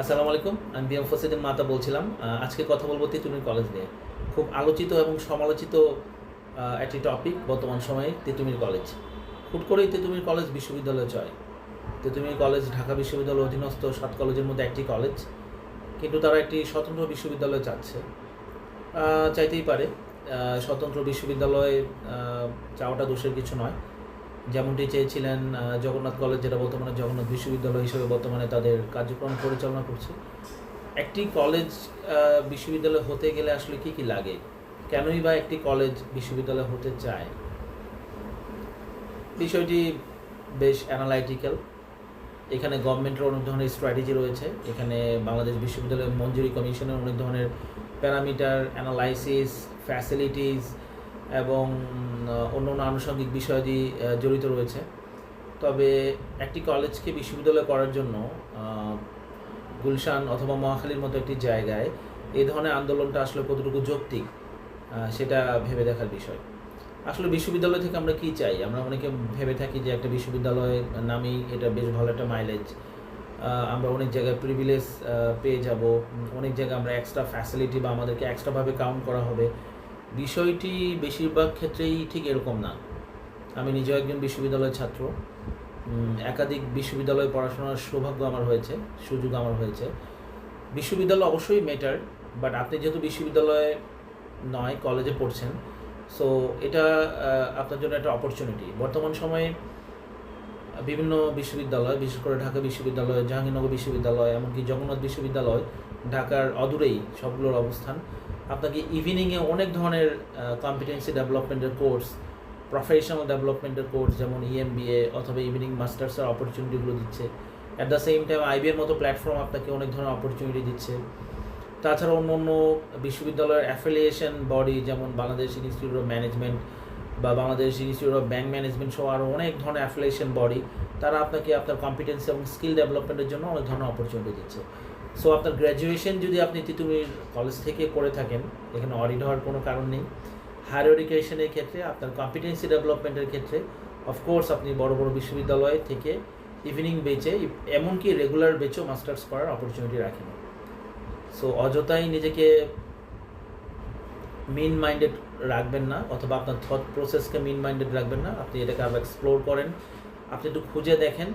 আসসালামু আলাইকুম। আমি বিএম ফসিদ্দিন মাতা বলছিলাম। আজকে কথা বলব তিতুমির কলেজ নিয়ে। খুব আলোচিত এবং সমালোচিত একটি টপিক বর্তমান সময়ে তিতুমির কলেজ। হুট করেই তিতুমির কলেজ বিশ্ববিদ্যালয় চয় তিতুমির কলেজ ঢাকা বিশ্ববিদ্যালয়ের অধীনস্থ সাত কলেজের মধ্যে একটি কলেজ। কিন্তু তারা একটি স্বতন্ত্র বিশ্ববিদ্যালয় চাচ্ছে চাইতেই পারে স্বতন্ত্র বিশ্ববিদ্যালয়ে চাওয়াটা দোষের কিছু নয়। যেমনটি চেয়েছিলেন জগন্নাথ কলেজ যেটা বর্তমানে জগন্নাথ বিশ্ববিদ্যালয় হিসেবে বর্তমানে তাদের কার্যক্রম পরিচালনা করছে। একটি কলেজ বিশ্ববিদ্যালয় হতে গেলে আসলে কি কি লাগে? কেনই বা একটি কলেজ বিশ্ববিদ্যালয় হতে চায়? বিষয়টি বেশ অ্যানালাইটিক্যাল এখানে গভর্নমেন্টের অনেক ধরনের স্ট্র্যাটেজি রয়েছে। এখানে বাংলাদেশ বিশ্ববিদ্যালয় মঞ্জুরি কমিশনের অনেক ধরনের প্যারামিটার অ্যানালাইসিস ফ্যাসিলিটিস এবং অন্য অন্য আনুষঙ্গিক বিষয়াদি জড়িত রয়েছে। তবে একটি কলেজকে বিশ্ববিদ্যালয় করার জন্য গুলশান অথবা মহাখালীর মতো একটি জায়গায় এই ধরনের আন্দোলনটা আসলে কতটুকু যৌক্তিক সেটা ভেবে দেখার বিষয়। আসলে বিশ্ববিদ্যালয় থেকে আমরা কি চাই? আমরা অনেকে ভেবে থাকি যে একটা বিশ্ববিদ্যালয় নামেই এটা বেশ ভালো একটা মাইলেজ আমরা অনেক জায়গায় প্রিভিলেজ পেয়ে যাব। অনেক জায়গায় আমরা এক্সট্রা ফ্যাসিলিটি বা আমাদেরকে এক্সট্রাভাবে কাউন্ট করা হবে। বিষয়টি বেশিরভাগ ক্ষেত্রেই ঠিক এরকম না। আমি নিজেও একজন বিশ্ববিদ্যালয়ের ছাত্র। একাধিক বিশ্ববিদ্যালয়ে পড়াশোনার সৌভাগ্য আমার হয়েছে, সুযোগ আমার হয়েছে। বিশ্ববিদ্যালয় অবশ্যই মেটার বাট আপনি যেহেতু বিশ্ববিদ্যালয়ে নয় কলেজে পড়ছেন সো এটা আপনার জন্য একটা অপরচুনিটি বর্তমান সময়ে বিভিন্ন বিশ্ববিদ্যালয়, বিশেষ করে ঢাকা বিশ্ববিদ্যালয়, জাহাঙ্গীরনগর বিশ্ববিদ্যালয়, এমনকি জগন্নাথ বিশ্ববিদ্যালয়, ঢাকার অদূরেই সবগুলোর অবস্থান। আপনাকে ইভিনিংয়ে অনেক ধরনের কম্পিটেন্সি ডেভেলপমেন্টের কোর্স প্রফেশনাল ডেভেলপমেন্টের কোর্স যেমন E ইএমবিএ অথবা ইভিনিং মাস্টার্সের অপরচুনিটিগুলো দিচ্ছে। অ্যাট দ্য সেম টাইম আইবিএর মতো প্ল্যাটফর্ম আপনাকে অনেক ধরনের অপরচুনিটি দিচ্ছে। তাছাড়া অন্য অন্য বিশ্ববিদ্যালয়ের অ্যাফিলিয়েশন বডি যেমন বাংলাদেশ ইনস্টিটিউট অফ ম্যানেজমেন্ট বা Bangladesh institute of bank management সহ আরও অনেক ধরনের অ্যাফিলিয়েশন বডি তারা আপনাকে আপনার কম্পিটেন্সি এবং স্কিল ডেভেলপমেন্টের জন্য অনেক ধরনের অপরচুনিটি দিচ্ছে। সো আপনার গ্র্যাজুয়েশন যদি আপনি তিতুমির কলেজ থেকে করে থাকেন, এখানে অডিট হওয়ার কোনো কারণ নেই। হায়ার এডুকেশনের ক্ষেত্রে, আপনার কম্পিটেন্সি ডেভেলপমেন্টের ক্ষেত্রে অফকোর্স আপনি বড় বড় বিশ্ববিদ্যালয় থেকে ইভিনিং বেচে, এমনকি রেগুলার বেচেও মাস্টার্স করার অপরচুনিটি রাখেন। সো অযথাই নিজেকে মিন মাইন্ডেড রাখবেন না, অথবা আপনার থট প্রসেসকে মিন মাইন্ডেড রাখবেন না। আপনি এটাকে আরও এক্সপ্লোর করেন। আপনি একটু খুঁজে দেখেন।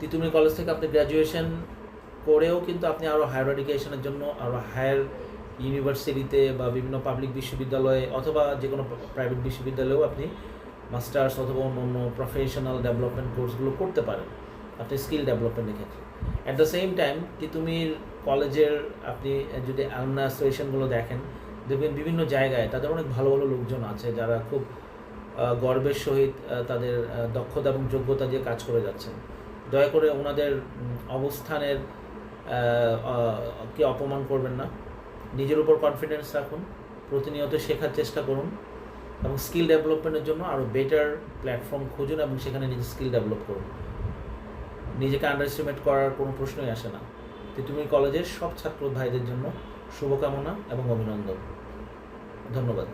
তিতুমি কলেজ থেকে আপনি গ্র্যাজুয়েশন করেও কিন্তু আপনি আরও হায়ার এডুকেশনের জন্য আরও হায়ার ইউনিভার্সিটিতে বা বিভিন্ন পাবলিক বিশ্ববিদ্যালয়ে অথবা যে কোনো প্রাইভেট বিশ্ববিদ্যালয়েও আপনি মাস্টার্স অথবা অন্য অন্য প্রফেশনাল ডেভেলপমেন্ট কোর্সগুলো করতে পারেন, আপনি স্কিল ডেভেলপমেন্টের ক্ষেত্রে। At the same time Titumir কলেজের আপনি যদি অ্যালমনা দেখেন, দেখবেন বিভিন্ন জায়গায় তাদের অনেক ভালো ভালো লোকজন আছে যারা খুব গর্বের সহিত তাদের দক্ষতা এবং যোগ্যতা দিয়ে কাজ করে যাচ্ছেন। দয়া করে ওনাদের অবস্থানের কে অপমান করবেন না। নিজের উপর কনফিডেন্স রাখুন, প্রতিনিয়ত শেখার চেষ্টা করুন এবং স্কিল ডেভেলপমেন্টের জন্য আরও বেটার প্ল্যাটফর্ম খুঁজুন এবং সেখানে নিজের স্কিল ডেভেলপ করুন। নিজেকে আন্ডার এস্টিমেট করার কোনো প্রশ্নই আসে না। তিতুমির কলেজের সব ছাত্র ভাইদের জন্য শুভকামনা এবং অভিনন্দন। ধন্যবাদ।